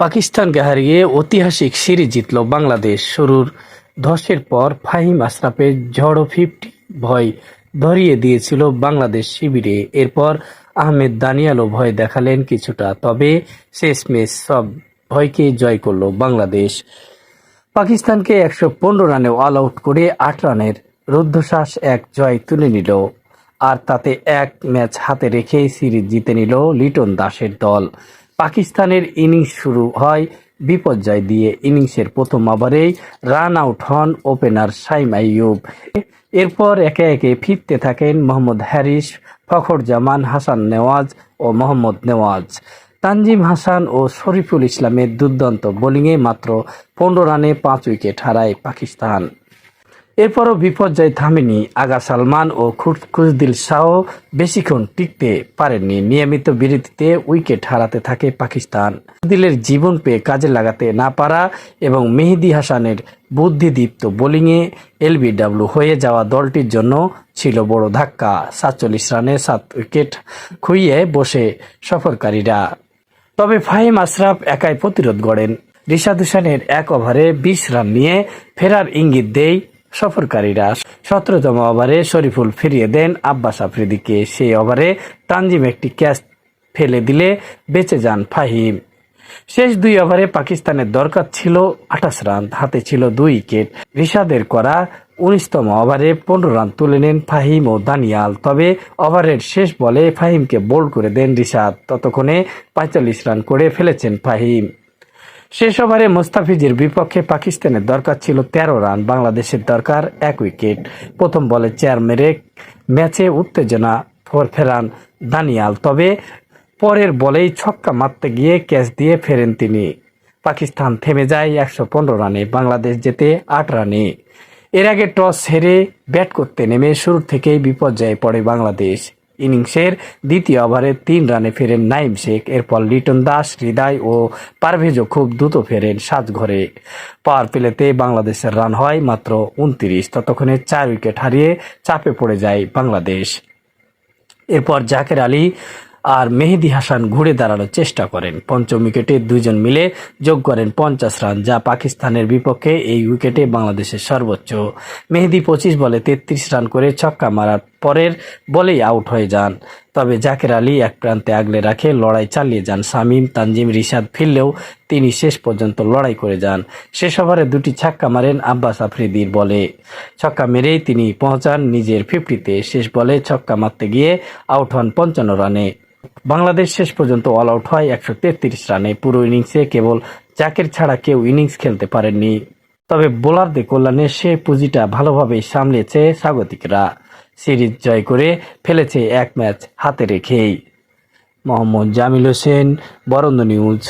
পাকিস্তানকে হারিয়ে ঐতিহাসিক সিরিজ জিতল বাংলাদেশ। শুরুর ধসের পর ফাহিম আশরাফের ঝড়ো ফিফটি ভয় ধরিয়ে দিয়েছিল বাংলাদেশ শিবিরে। এরপর আহমেদ দানিয়ালও ভয় দেখালেন কিছুটা, তবে শেষমেশ সব ভয়কে জয় করল বাংলাদেশ। পাকিস্তানকে একশো পনেরো রানে অল আউট করে আট রানের রুদ্ধশ্বাস এক জয় তুলে নিল, আর তাতে এক ম্যাচ হাতে রেখেই সিরিজ জিতে নিল লিটন দাসের দল। পাকিস্তানের ইনিংস শুরু হয় বিপর্যয় দিয়ে। ইনিংসের প্রথম ওভারেই রান আউট হন ওপেনার সাইম আইয়ুব। এরপর একে একে ফিরতে থাকেন মোহাম্মদ হ্যারিস ফখর জামান হাসান নেওয়াজ ও মোহাম্মদ নেওয়াজ। তানজিম হাসান ও শরীফুল ইসলামের দুর্দান্ত বোলিংয়ে মাত্র পনেরো রানে পাঁচ উইকেট হারায় পাকিস্তান। এরপরও বিপর্যয় থামেনি আগা সালমান ও খুর- খুশদিল শাহ বেশিক্ষণ টিকতে পারেননি। নিয়মিত বিরতিতে উইকেট হারাতে থাকে পাকিস্তান। খুশদিলের জীবন পেয়ে কাজে লাগাতে না পারা এবং মেহেদি হাসানের বুদ্ধিদীপ্ত বোলিংয়ে এলবিডব্লিউ হয়ে যাওয়া দলটির জন্য ছিল বড় ধাক্কা। সাতচল্লিশ রানে সাত উইকেট খুইয়ে বসে সফরকারীরা। তবে ফাহিম আশরাফ একাই প্রতিরোধ গড়েন। রিশাদ হোসেনের এক ওভারে বিশ রান নিয়ে ফেরার ইঙ্গিত দেয় সফরকারীরা সতেরোতম ওভারে শরীফুল ফিরিয়ে দেন আব্বাস আফ্রিদিকে। সেই ওভারে তানজিম একটি ক্যাচ ফেলে দিলে বেঁচে যান ফাহিম। শেষ দুই ওভারে পাকিস্তানের দরকার ছিল আঠাশ রান, হাতে ছিল দুই উইকেট। রিশাদের করা উনিশতম ওভারে পনেরো রান তুলে নেন ফাহিম ও দানিয়াল। তবে ওভারের শেষ বলে ফাহিমকে বোল্ড করে দেন রিশাদ। ততক্ষণে পঁয়তাল্লিশ রান করে ফেলেছেন ফাহিম। শেষ ওভারে মোস্তাফিজের বিপক্ষে পাকিস্তানের দরকার ছিল তেরো রান, বাংলাদেশের দরকার এক উইকেট। প্রথম বলে চেয়ার মেরে ম্যাচে উত্তেজনা ফর- ফেরান দানিয়াল, তবে পরের বলেই ছক্কা মারতে গিয়ে ক্যাচ দিয়ে ফেরেন তিনি। পাকিস্তান থেমে যায় একশো পনেরো রানে, বাংলাদেশ যেতে আট রানে। এর আগে টস হেরে ব্যাট করতে নেমে শুরু থেকেই বিপর্যয়ে পড়ে বাংলাদেশ। ইনিংসের দ্বিতীয় ওভারে তিন রানে ফেরেন নাইম শেখ, এরপর লিটন দাস, হৃদয় ও পারভেজও খুব দ্রুত ফেরেন সাজঘরে পাওয়ার প্লেতে বাংলাদেশের রান হয় মাত্র উনত্রিশ, ততক্ষণে চার উইকেট হারিয়ে চাপে পড়ে যায় বাংলাদেশ। এরপর জাকের আলী আর মেহেদি হাসান ঘুরে দাঁড়ানোর চেষ্টা করেন। পঞ্চম উইকেটে দুজন মিলে যোগ করেন পঞ্চাশ রান, যা পাকিস্তানের বিপক্ষে এই উইকেটে বাংলাদেশের সর্বোচ্চ। মেহেদি পঁচিশ বলে তেত্রিশ রান করে ছক্কা মারার পরের বলেই আউট হয়ে যান। তবে জাকের আলী এক প্রান্তে আগলে রাখে, লড়াই চালিয়ে যান শামীম, তানজিম, রিশাদ ফিরলেও তিনি শেষ পর্যন্ত লড়াই করে যান। শেষ ওভারে দুটি ছক্কা মারেন আব্বাস আফ্রিদির বলে। ছক্কা মেরেই তিনি পৌঁছান নিজের ফিফটিতে। শেষ বলে ছক্কা মারতে গিয়ে আউট হন পঞ্চান্ন রানে। বাংলাদেশ শেষ পর্যন্ত অল আউট হয় একশো তেত্রিশ রানে। পুরো ইনিংসে কেবল জাকের ছাড়া কেউ ইনিংস খেলতে পারেননি। তবে বোলারদের কল্যাণে সে পুঁজিটা ভালোভাবেই সামলেছে স্বাগতিকরা। সিরিজ জয় করে ফেলেছে এক ম্যাচ হাতে রেখেই। মোহাম্মদ জামিল হোসেন বরন্দ নিউজ।